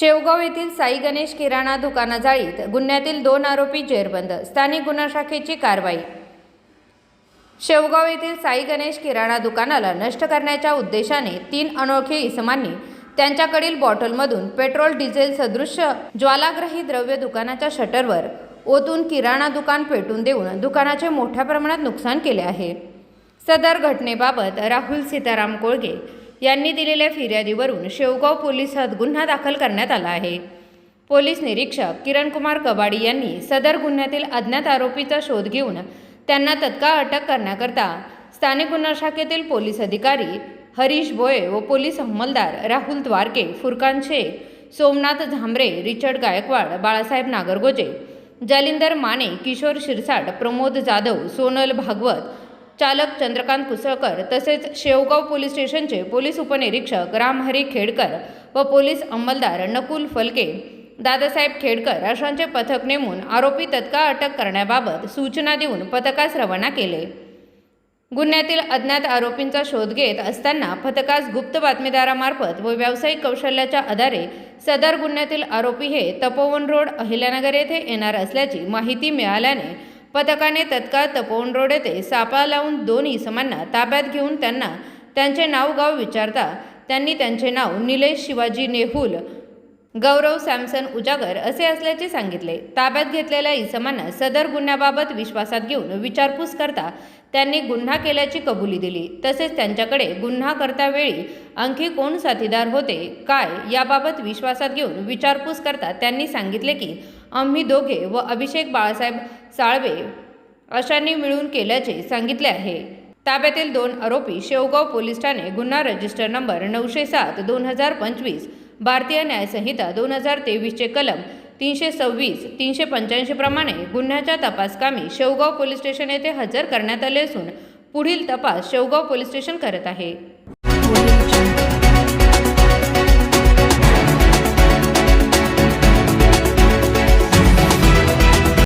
शेवगाव येथील साई गणेश किराणा दुकानाजाळीत गुन्ह्यातील दोन आरोपी जेरबंद. स्थानिक गुन्हा शाखेची कारवाई. शेवगाव येथील साई गणेश किराणा दुकानाला नष्ट करण्याच्या उद्देशाने तीन अनोळखी इसमांनी त्यांच्याकडील बॉटलमधून पेट्रोल डिझेल सदृश्य ज्वालाग्रही द्रव्य दुकानाच्या शटरवर ओतून किराणा दुकान पेटून देऊन दुकानाचे मोठ्या प्रमाणात नुकसान केले आहे. सदर घटनेबाबत राहुल सीताराम कोळगे यांनी दिलेल्या फिर्यादीवरून शेवगाव पोलिसात गुन्हा दाखल करण्यात आला आहे. पोलीस निरीक्षक किरणकुमार कबाडी यांनी सदर गुन्ह्यातील अज्ञात आरोपीचा शोध घेऊन त्यांना तत्काळ अटक करण्याकरता स्थानिक गुन्हा शाखेतील पोलीस अधिकारी हरीश बोये व पोलीस अंमलदार राहुल द्वारके फुरकान शेख सोमनाथ झांबरे रिचर्ड गायकवाड बाळासाहेब नागरगोजे जालिंदर माने किशोर शिरसाट प्रमोद जाधव सोनल भागवत चालक चंद्रकांत कुसळकर तसेच शेवगाव पोलीस स्टेशनचे पोलीस उपनिरीक्षक रामहरी खेडकर व पोलीस अंमलदार नकुल फलके दादासाहेब खेडकर अशांचे पथक नेमून आरोपी तत्काळ अटक करण्याबाबत सूचना देऊन पथकास रवाना केले. गुन्ह्यातील अज्ञात आरोपींचा शोध घेत असताना पथकास गुप्त बातमीदारामार्फत व व्यावसायिक कौशल्याच्या आधारे सदर गुन्ह्यातील आरोपी हे तपोवन रोड अहिल्यानगर येथे येणार असल्याची माहिती मिळाल्याने पथकाने तत्काळ तपोवन रोड येथे सापळा लावून दोन इसमांना ताब्यात घेऊन त्यांना त्यांचे नाव गाव विचारता त्यांनी त्यांचे नाव निलेश शिवाजी नेहुल गौरव सॅमसन उजागर असे असल्याचे सांगितले. ताब्यात घेतलेल्या इसमानं सदर गुन्ह्याबाबत विश्वासात घेऊन विचारपूस करता त्यांनी गुन्हा केल्याची कबुली दिली. तसेच त्यांच्याकडे गुन्हा करता वेळी आणखी कोण साथीदार होते काय याबाबत विश्वासात घेऊन विचारपूस करता त्यांनी सांगितले की आम्ही दोघे व अभिषेक बाळासाहेब साळवे अशांनी मिळून केल्याचे सांगितले आहे. ताब्यातील दोन आरोपी शेवगाव पोलीस ठाणे गुन्हा रजिस्टर नंबर नऊशे सात दोन हजार पंचवीस भारतीय न्यायसंहिता दोन हजार तेवीसचे कलम तीनशे सव्वीस तीनशे पंच्याऐंशीप्रमाणे गुन्ह्याच्या तपासकामी शेवगाव पोलीस स्टेशन येथे हजर करण्यात आले असून पुढील तपास शेवगाव पोलीस स्टेशन करत आहे.